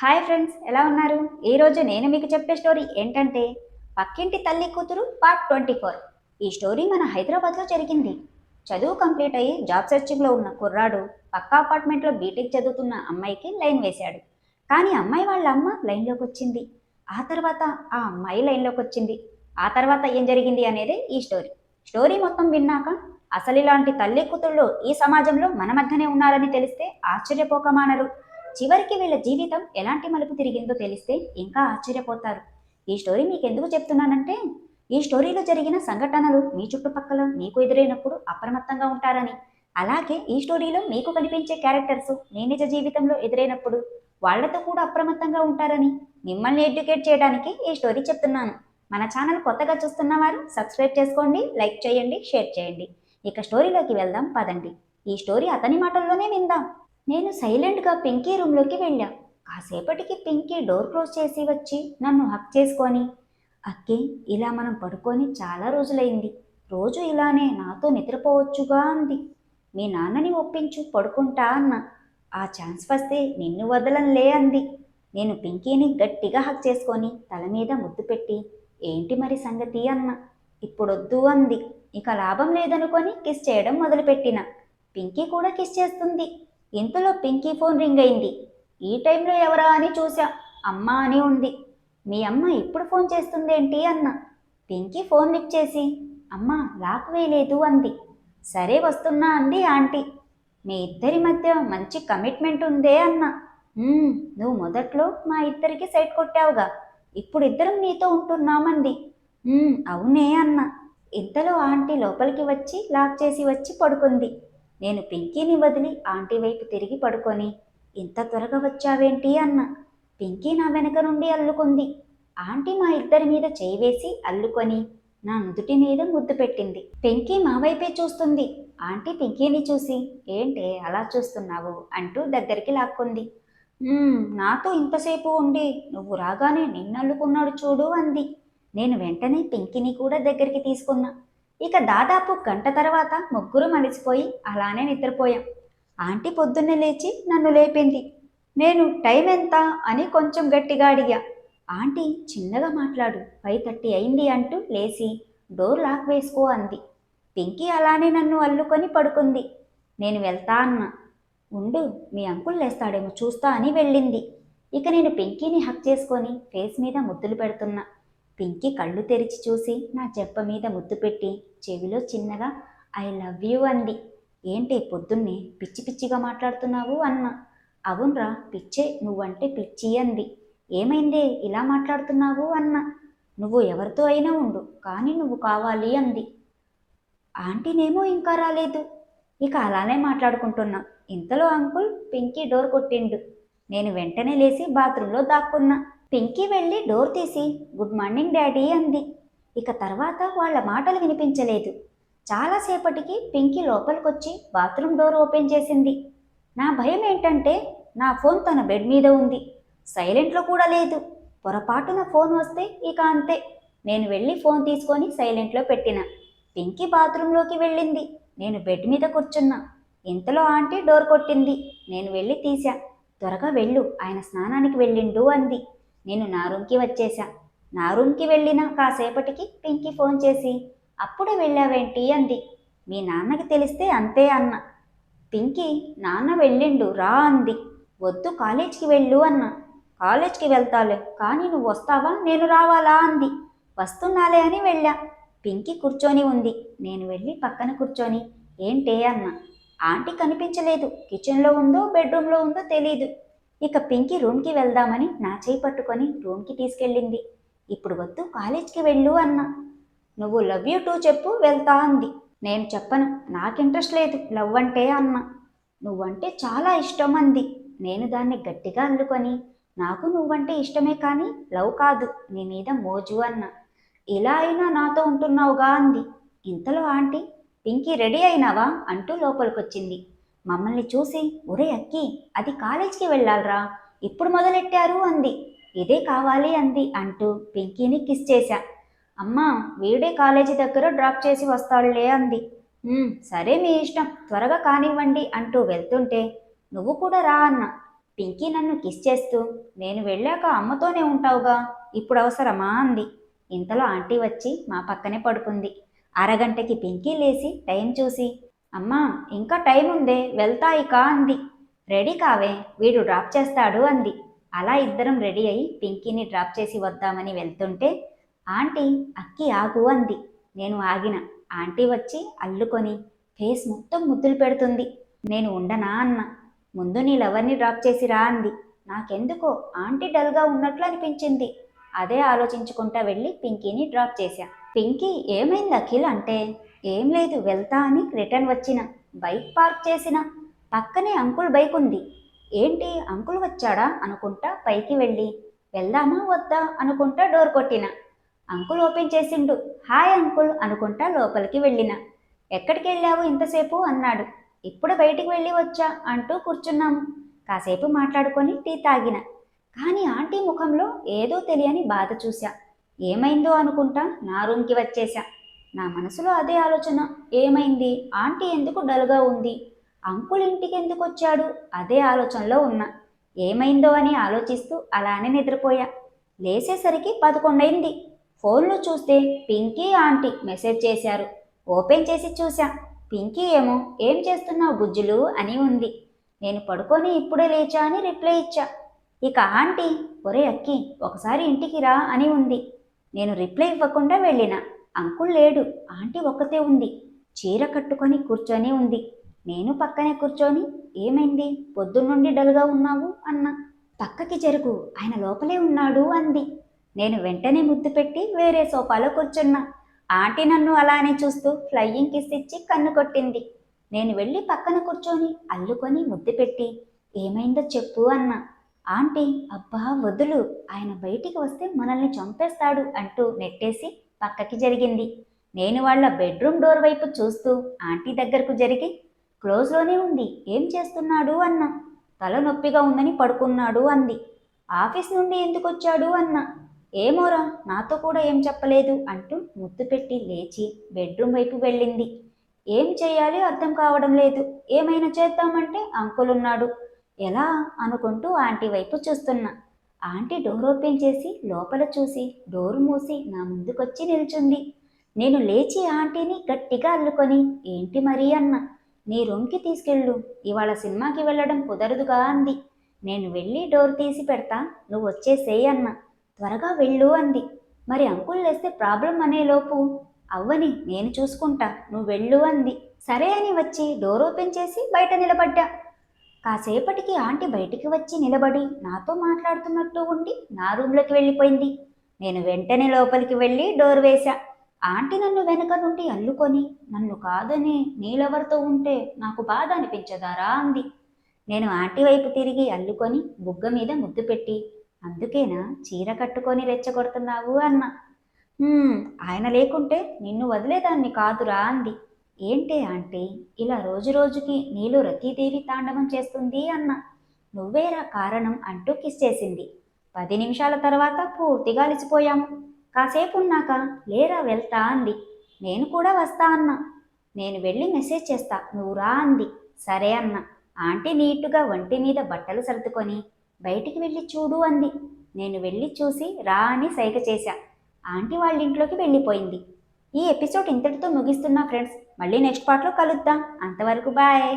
Hi friends ఎలా ఉన్నారు? ఈరోజు నేను మీకు చెప్పే స్టోరీ ఏంటంటే పక్కింటి తల్లి కూతురు పార్ట్ ట్వంటీ ఫోర్. ఈ స్టోరీ మన హైదరాబాద్లో జరిగింది. చదువు కంప్లీట్ అయ్యి జాబ్ సెర్చింగ్లో ఉన్న కుర్రాడు పక్క అపార్ట్మెంట్లో బీటెక్ చదువుతున్న అమ్మాయికి లైన్ వేశాడు. కానీ అమ్మాయి వాళ్ళ అమ్మ లైన్లోకి వచ్చింది. ఆ తర్వాత ఆ అమ్మాయి లైన్లోకి వచ్చింది. ఆ తర్వాత ఏం జరిగింది అనేది ఈ స్టోరీ. స్టోరీ మొత్తం విన్నాక అసలు ఇలాంటి తల్లి కూతుళ్ళు ఈ సమాజంలో మన మధ్యనే ఉన్నారని తెలిస్తే ఆశ్చర్యపోకమానరు చివరికి వీళ్ళ జీవితం ఎలాంటి మలుపు తిరిగిందో తెలిస్తే ఇంకా ఆశ్చర్యపోతారు. ఈ స్టోరీ మీకు ఎందుకు చెప్తున్నానంటే ఈ స్టోరీలో జరిగిన సంఘటనలు మీ చుట్టుపక్కల మీకు ఎదురైనప్పుడు అప్రమత్తంగా ఉంటారని. అలాగే ఈ స్టోరీలో మీకు కనిపించే క్యారెక్టర్స్ మీ నిజ జీవితంలో ఎదురైనప్పుడు వాళ్ళతో కూడా అప్రమత్తంగా ఉంటారని మిమ్మల్ని ఎడ్యుకేట్ చేయడానికి ఈ స్టోరీ చెప్తున్నాను. మన ఛానల్ కొత్తగా చూస్తున్న వారు సబ్స్క్రైబ్ చేసుకోండి లైక్ చేయండి షేర్ చేయండి. ఇక స్టోరీలోకి వెళ్దాం పదండి. ఈ స్టోరీ అతని మాటల్లోనే విందాం. నేను సైలెంట్గా పింకీ రూమ్లోకి వెళ్ళా. కాసేపటికి పింకీ డోర్ క్లోజ్ చేసి వచ్చి నన్ను హక్ చేసుకొని అక్కే ఇలా మనం పడుకొని చాలా రోజులైంది. రోజు ఇలానే నాతో నిద్రపోవచ్చుగా అంది. మీ నాన్నని ఒప్పించు పడుకుంటా అన్న. ఆ ఛాన్స్ వస్తే నిన్ను వదలంలే అంది. నేను పింకీని గట్టిగా హక్ చేసుకొని తల మీద ముద్దు పెట్టి ఏంటి మరి సంగతి అన్న. ఇప్పుడొద్దు అంది. ఇక లాభం లేదనుకొని కిస్ చేయడం మొదలుపెట్టిన. పింకీ కూడా కిస్ చేస్తుంది. ఇంతలో పింకీ ఫోన్ రింగ్ అయింది. ఈ టైంలో ఎవరా అని చూశా. అమ్మ అని ఉంది. మీ అమ్మ ఇప్పుడు ఫోన్ చేస్తుందేంటి అన్న. పింకీ ఫోన్ లిఫ్ట్ చేసి అమ్మ లాక్ వేయలేదు అంది. సరే వస్తున్నా అంది ఆంటీ. మీ ఇద్దరి మధ్య మంచి కమిట్మెంట్ ఉందే అన్న. నువ్వు మొదట్లో మా ఇద్దరికి సైట్ కొట్టావుగా. ఇప్పుడు ఇద్దరం నీతో ఉంటున్నామంది. అవునే అన్న. ఇంతలో ఆంటీ లోపలికి వచ్చి లాక్ చేసి వచ్చి పడుకుంది. నేను పింకీని వదిలి ఆంటీ వైపు తిరిగి పడుకొని ఇంత త్వరగా వచ్చావేంటి అన్న? పింకీ నా వెనక నుండి అల్లుకుంది. ఆంటీ మా ఇద్దరి మీద చేయి వేసి అల్లుకొని నా నుదుటి మీద ముద్దు పెట్టింది. పింకీ మా వైపే చూస్తుంది. ఆంటీ పింకీని చూసి ఏంటే అలా చూస్తున్నావు? అంటూ దగ్గరికి లాక్కుంది. నాతో ఇంతసేపు ఉండి నువ్వు రాగానే నిన్నల్లుకున్నాడు చూడు అంది. నేను వెంటనే పింకీని కూడా దగ్గరికి తీసుకున్నా. ఇక దాదాపు గంట తర్వాత ముగ్గురు మలిసిపోయి అలానే నిద్రపోయాం. ఆంటీ పొద్దున్నే లేచి నన్ను లేపింది. నేను టైం ఎంత అని కొంచెం గట్టిగా అడిగా. ఆంటీ చిన్నగా మాట్లాడు. ఫైవ్ థర్టీ అయింది అంటూ లేచి డోర్ లాక్ వేసుకో అంది. పింకీ అలానే నన్ను అల్లుకొని పడుకుంది. నేను వెళ్తా అన్నా. ఉండు మీ అంకుల్ లేస్తాడేమో చూస్తా అని వెళ్ళింది. ఇక నేను పింకీని హక్ చేసుకొని ఫేస్ మీద ముద్దులు పెడుతున్నా. పింకీ కళ్ళు తెరిచి చూసి నా చెప్ప మీద ముద్దు పెట్టి చెవిలో చిన్నగా ఐ లవ్ యూ అంది. ఏంటి పొద్దున్నే పిచ్చి పిచ్చిగా మాట్లాడుతున్నావు అన్న. అవునరా పిచ్చే నువ్వంటే పిచ్చి అంది. ఏమైందే ఇలా మాట్లాడుతున్నావు అన్న. నువ్వు ఎవరితో అయినా ఉండు కానీ నువ్వు కావాలి అంది. ఆంటీనేమో ఇంకా రాలేదు. ఇక అలానే మాట్లాడుకుంటున్నాం. ఇంతలో అంకుల్ పింకీ డోర్ కొట్టిండు. నేను వెంటనే లేచి బాత్రూంలో దాక్కున్నా. పింకీ వెళ్ళి డోర్ తీసి గుడ్ మార్నింగ్ డాడీ అంది. ఇక తర్వాత వాళ్ళ మాటలు వినిపించలేదు. చాలాసేపటికి పింకీ లోపలికొచ్చి బాత్రూమ్ డోర్ ఓపెన్ చేసింది. నా భయం ఏంటంటే నా ఫోన్ తన బెడ్ మీద ఉంది. సైలెంట్లో కూడా లేదు. పొరపాటున ఫోన్ వస్తే ఇక అంతే. నేను వెళ్ళి ఫోన్ తీసుకొని సైలెంట్లో పెట్టిన. పింకీ బాత్రూంలోకి వెళ్ళింది. నేను బెడ్ మీద కూర్చున్నా. ఇంతలో ఆంటీ డోర్ కొట్టింది. నేను వెళ్ళి తీశా. త్వరగా వెళ్ళు. ఆయన స్నానానికి వెళ్ళిండు అంది. నేను నా రూమ్కి వచ్చేసా. నా రూమ్కి వెళ్ళిన కాసేపటికి పింకీ ఫోన్ చేసి అప్పుడే వెళ్ళావేంటి? అంది. మీ నాన్నకి తెలిస్తే అంతే అన్న. పింకీ నాన్న వెళ్ళిండు రా అంది. వద్దు కాలేజ్కి వెళ్ళు అన్న. కాలేజ్కి వెళ్తాలే కానీ నువ్వు వస్తావా? నేను రావాలా? అంది. వస్తున్నాలే అని వెళ్ళా. పింకీ కూర్చొని ఉంది. నేను వెళ్ళి పక్కన కూర్చొని ఏంటే అన్న. ఆంటీ కనిపించలేదు. కిచెన్లో ఉందో బెడ్రూమ్లో ఉందో తెలీదు. ఇక పింకీ రూమ్కి వెళ్దామని నా చేయి పట్టుకొని రూమ్కి తీసుకెళ్ళింది. ఇప్పుడు వద్దు కాలేజ్కి వెళ్ళు అన్న. నువ్వు లవ్ యూ టూ చెప్పు వెళ్తా అంది. నేను చెప్పను నాకు ఇంట్రెస్ట్ లేదు లవ్ అంటే అన్న. నువ్వంటే చాలా ఇష్టం అంది. నేను దాన్ని గట్టిగా అల్లుకొని నాకు నువ్వంటే ఇష్టమే కానీ లవ్ కాదు నీ మీద మోజు అన్న. ఇలా అయినా నాతో ఉంటున్నావుగా అంది. ఇంతలో ఆంటీ పింకీ రెడీ అయినావా? అంటూ లోపలికొచ్చింది. మమ్మల్ని చూసి ఒరే అక్కి అది కాలేజ్కి వెళ్ళాలరా. ఇప్పుడు మొదలెట్టారు? అంది. ఇదే కావాలి అంది అంటూ పింకీని కిస్ చేశా. అమ్మా వీడే కాలేజీ దగ్గర డ్రాప్ చేసి వస్తాడులే అంది. సరే మీ ఇష్టం త్వరగా కానివ్వండి అంటూ వెళ్తుంటే నువ్వు కూడా రా అన్న పింకీ నన్ను కిస్ చేస్తూ నేను వెళ్ళాక అమ్మతోనే ఉంటావుగా ఇప్పుడు అవసరమా అంది. ఇంతలో ఆంటీ వచ్చి మా పక్కనే పడుకుంది. అరగంటకి పింకీ లేచి టైం చూసి అమ్మా ఇంకా టైం ఉందే వెళ్తా ఇక అంది. రెడీ కావే వీడు డ్రాప్ చేస్తాడు అంది. అలా ఇద్దరం రెడీ అయి పింకీని డ్రాప్ చేసి వద్దామని వెళ్తుంటే ఆంటీ అక్కి ఆగు అంది. నేను ఆగిన. ఆంటీ వచ్చి అల్లుకొని ఫేస్ మొత్తం ముద్దులు పెడుతుంది. నేను ఉండనా అన్న. ముందు నీ లవర్ని డ్రాప్ చేసి రా అంది. నాకెందుకో? ఆంటీ డల్గా ఉన్నట్లు అనిపించింది. అదే ఆలోచించుకుంటా వెళ్ళి పింకీని డ్రాప్ చేశా. పింకీ ఏమైంది అఖిల్ అంటే? ఏం లేదు వెళ్తా అని రిటర్న్ వచ్చిన. బైక్ పార్క్ చేసిన. పక్కనే అంకుల్ బైక్ ఉంది. ఏంటి అంకుల్ వచ్చాడా? అనుకుంటా పైకి వెళ్ళి. వెళ్దామా వద్దా? అనుకుంటా డోర్ కొట్టిన. అంకుల్ ఓపెన్ చేసిండు. హాయ్ అంకుల్ అనుకుంటా లోపలికి వెళ్ళిన. ఎక్కడికి వెళ్ళావు ఇంతసేపు? అన్నాడు. ఇప్పుడు బయటికి వెళ్ళి వచ్చా అంటూ కూర్చున్నాము కాసేపు మాట్లాడుకొని టీ తాగిన. కానీ ఆంటీ ముఖంలో ఏదో తెలియని బాధ చూశా. ఏమైందో అనుకుంటా నా రూమ్కి వచ్చేసా నా మనసులో అదే ఆలోచన ఏమైంది? ఆంటీ ఎందుకు డల్గా ఉంది? అంకుల్ ఇంటికి ఎందుకు వచ్చాడు? అదే ఆలోచనలో ఉన్నా. ఏమైందో అని ఆలోచిస్తూ అలానే నిద్రపోయా. లేసేసరికి పదకొండైంది. ఫోన్లో చూస్తే పింకీ ఆంటీ మెసేజ్ చేశారు. ఓపెన్ చేసి చూశా. పింకీ ఏమో ఏం చేస్తున్నావు బుజ్జులు? అని ఉంది. నేను పడుకొని ఇప్పుడే లేచా అని రిప్లై ఇచ్చా. ఇక ఆంటీ ఒరే అక్కి ఒకసారి ఇంటికి రా అని ఉంది. నేను రిప్లై ఇవ్వకుండా వెళ్ళిన. అంకుల్ లేడు. ఆంటీ ఒక్కతే ఉంది. చీర కట్టుకొని కూర్చొని ఉంది. నేను పక్కనే కూర్చొని ఏమైంది? పొద్దున్నుండి డల్గా ఉన్నావు? అన్న. పక్కకి జరుగు. ఆయన లోపలే ఉన్నాడు అంది. నేను వెంటనే ముద్దు పెట్టి వేరే సోఫాలో కూర్చున్నా. ఆంటీ నన్ను అలానే చూస్తూ ఫ్లయింగ్ కిస్ ఇచ్చి కన్ను కొట్టింది. నేను వెళ్ళి పక్కన కూర్చొని అల్లుకొని ముద్దు పెట్టి ఏమైందో చెప్పు అన్న. ఆంటీ అబ్బా వదులు. ఆయన బయటికి వస్తే మనల్ని చంపేస్తాడు అంటూ నెట్టేసి పక్కకి జరిగింది. నేను వాళ్ళ బెడ్రూమ్ డోర్ వైపు చూస్తూ ఆంటీ దగ్గరకు జరిగి క్లోజ్లోనే ఉంది. ఏం చేస్తున్నాడు? అన్న. తల నొప్పిగా ఉందని పడుకున్నాడు అంది. ఆఫీస్ నుండి ఎందుకు వచ్చాడు? అన్న. ఏమోరా నాతో కూడా ఏం చెప్పలేదు? అంటూ ముద్దు పెట్టి లేచి బెడ్రూమ్ వైపు వెళ్ళింది. ఏం చేయాలి? అర్థం కావడం లేదు. ఏమైనా చేద్దామంటే అంకుల్ ఉన్నాడు. ఎలా అనుకుంటూ ఆంటీ వైపు చూస్తున్నా. ఆంటీ డోర్ ఓపెన్ చేసి లోపల చూసి డోర్ మూసి నా ముందుకొచ్చి నిల్చుంది. నేను లేచి ఆంటీని గట్టిగా అల్లుకొని ఏంటి మరీ అన్న నీ రూమ్కి తీసుకెళ్ళు. ఇవాళ సినిమాకి వెళ్ళడం కుదరదుగా అంది. నేను వెళ్ళి డోర్ తీసి పెడతా. నువ్వు వచ్చేసేయి అన్న. త్వరగా వెళ్ళు అంది. మరి అంకుల్ లేస్తే ప్రాబ్లం అనేలోపు అవ్వని నేను చూసుకుంటా. నువ్వు వెళ్ళు అంది. సరే అని వచ్చి డోర్ ఓపెన్ చేసి బయట నిలబడ్డా. కాసేపటికి ఆంటీ బయటికి వచ్చి నిలబడి నాతో మాట్లాడుతున్నట్టు ఉండి నా రూమ్లోకి వెళ్ళిపోయింది. నేను వెంటనే లోపలికి వెళ్ళి డోర్ వేశా. ఆంటీ నన్ను వెనక నుండి అల్లుకొని నన్ను కాదని నీలెవరితో ఉంటే నాకు బాధ అనిపించదారా? అంది. నేను ఆంటీ వైపు తిరిగి అల్లుకొని బుగ్గ మీద ముద్దు పెట్టి అందుకేనా చీర కట్టుకొని రెచ్చగొడుతున్నావు? అన్న. ఆయన లేకుంటే నిన్ను వదిలేదాన్ని కాదురా అంది. ఏంటే ఆంటీ ఇలా రోజు రోజుకి నీలో రతీదేవి తాండవం చేస్తుంది అన్న. నువ్వేరా కారణం అంటూ కిస్ చేసింది. పది నిమిషాల తర్వాత పూర్తిగా అలిసిపోయాము కాసేపు ఉన్నాక లేరా వెళ్తా అంది. నేను కూడా వస్తా అన్నా. నేను వెళ్ళి మెసేజ్ చేస్తా నువ్వు రా అంది. సరే అన్న. ఆంటీ నీటుగా ఒంటి మీద బట్టలు సర్దుకొని బయటికి వెళ్ళి చూడు అంది. నేను వెళ్ళి చూసి రా అని సైగ చేశా. ఆంటీ వాళ్ళ ఇంట్లోకి వెళ్ళిపోయింది. ఈ ఎపిసోడ్ ఇంతటితో ముగిస్తున్నా ఫ్రెండ్స్. మళ్ళీ నెక్స్ట్ పార్ట్లో కలుద్దాం. అంతవరకు బాయ్.